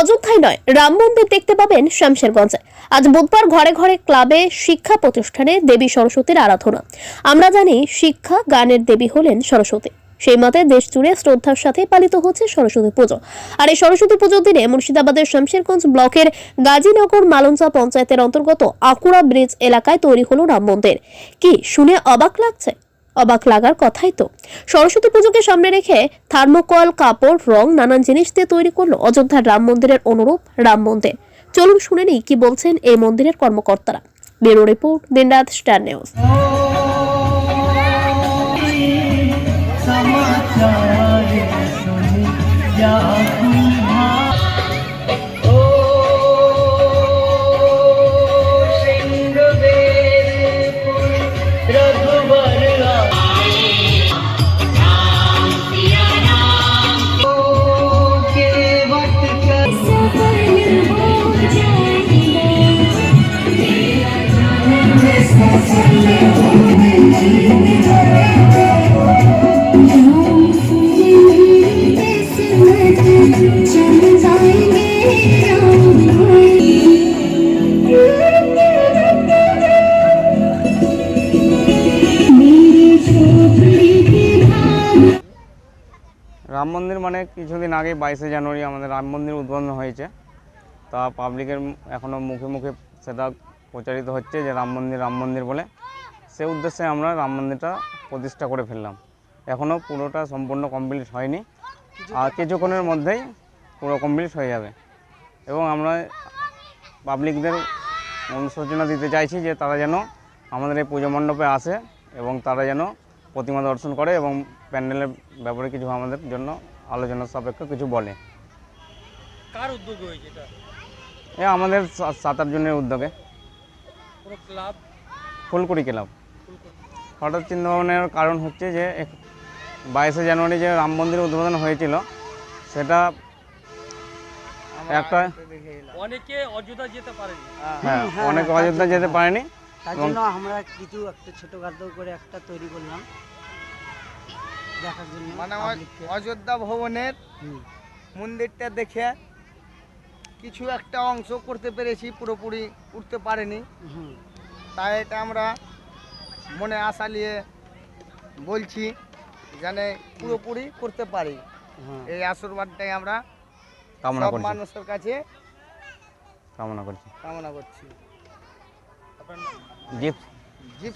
অযোধ্যায় নয়, রাম মন্দির দেখতে পাবেন শামশেরগঞ্জে আজ বুধবার ঘরে ঘরে ক্লাবে, শিক্ষা প্রতিষ্ঠানে দেবী সরস্বতীর আরাধনা। আমরা জানি শিক্ষা গানের দেবী হলেন সরস্বতী। সেই মতে দেশ জুড়ে শ্রদ্ধার সাথে পালিত হচ্ছে সরস্বতী পুজো। আর এই সরস্বতী পুজোর দিনে মুর্শিদাবাদের শামশেরগঞ্জ ব্লকের গাজীনগর মালঞ্চা পঞ্চায়েতের অন্তর্গত আকুড়া ব্রিজ এলাকায় তৈরি হলো রাম মন্দির। কি শুনে অবাক লাগছে? অবাক লাগার কথাই তো। সরস্বতী পুজোকে সামনে রেখে থার্মোকল, কাপড়, রং, নানান জিনিস দিয়ে তৈরি করল অযোধ্যার রাম মন্দিরের অনুরূপ রাম মন্দির। চলুন শুনে নিই কি বলছেন এই মন্দিরের কর্মকর্তারা। ব্যুরো রিপোর্ট দিনরাত স্টার নিউজ। রাম মন্দির মানে কিছুদিন আগে বাইশে জানুয়ারি আমাদের রাম মন্দির উদ্বোধন হয়েছে। তা পাবলিকের এখনও মুখে মুখে সেটা প্রচারিত হচ্ছে যে রাম মন্দির রাম মন্দির বলে। সে উদ্দেশ্যে আমরা রাম মন্দিরটা প্রতিষ্ঠা করে ফেললাম। এখনও পুরোটা সম্পূর্ণ কমপ্লিট হয়নি। আর কিছুক্ষণের মধ্যেই পুরো কমপ্লিট হয়ে যাবে। এবং আমরা পাবলিকদের অনুশোচনা দিতে চাইছি যে তারা যেন আমাদের এই পুজো মণ্ডপে আসে এবং তারা যেন প্রতিমা দর্শন করে এবং প্যান্ডেলের ব্যাপারে কিছু আমাদের জন্য আলোচনা সাপেক্ষ কিছু বলে। কার উদ্যোগে হয়েছে এটা? এ আমাদের সাত আট জনের উদ্যোগে। ক্লাব? ফুলকুড়ি ক্লাব। হঠাৎ চিন্তা ভাবনার কারণ হচ্ছে যে বাইশে জানুয়ারি যে রাম মন্দির উদ্বোধন হয়েছিল সেটা একটা অনেকে অযোধ্যা যেতে পারেনি। হ্যাঁ অনেক অযোধ্যা যেতে পারেনি। তার জন্য আমরা কিছু একটা ছোটখাটো করে একটা তৈরি করলাম। দেখার জন্য মানে অযোধ্যা ভবনের মন্দিরটা দেখে কিছু একটা অংশ করতে পেরেছি পুরোপুরি উঠতে পারেনি। হুম, তাই এটা আমরা মনে আশা নিয়ে বলছি জানে পুরোপুরি করতে পারি। হ্যাঁ। এই আশীর্বাদটাই আমরা কামনা মানুষের কাছে কামনা করছি। কামনা করছি। জিপ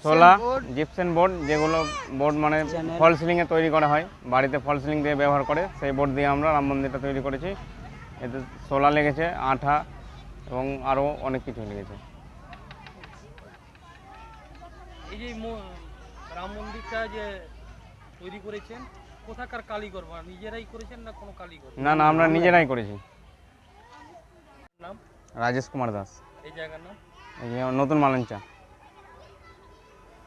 সোলা বোর্ড। জিপসেন বোর্ড যেগুলো বোর্ড মানে. ফল সিলিংয়ে তৈরি করা হয় বাড়িতে ফল সিলিং দিয়ে ব্যবহার করে সেই বোর্ড দিয়ে আমরা রাম মন্দিরটা তৈরি করেছি। এতে সোলা লেগেছে আঠা এবং আরও অনেক কিছু লেগেছে। এই যে রাম মন্দিরটা যে তৈরি করেছেন কোথাকার কারিগর বা নিজেরাই করেছেন না কোনো কারিগর? না না আমরা নিজেরাই করেছি। নাম? রাজেশ কুমার দাস। এই জায়গার নাম? নতুন মালঞ্চা।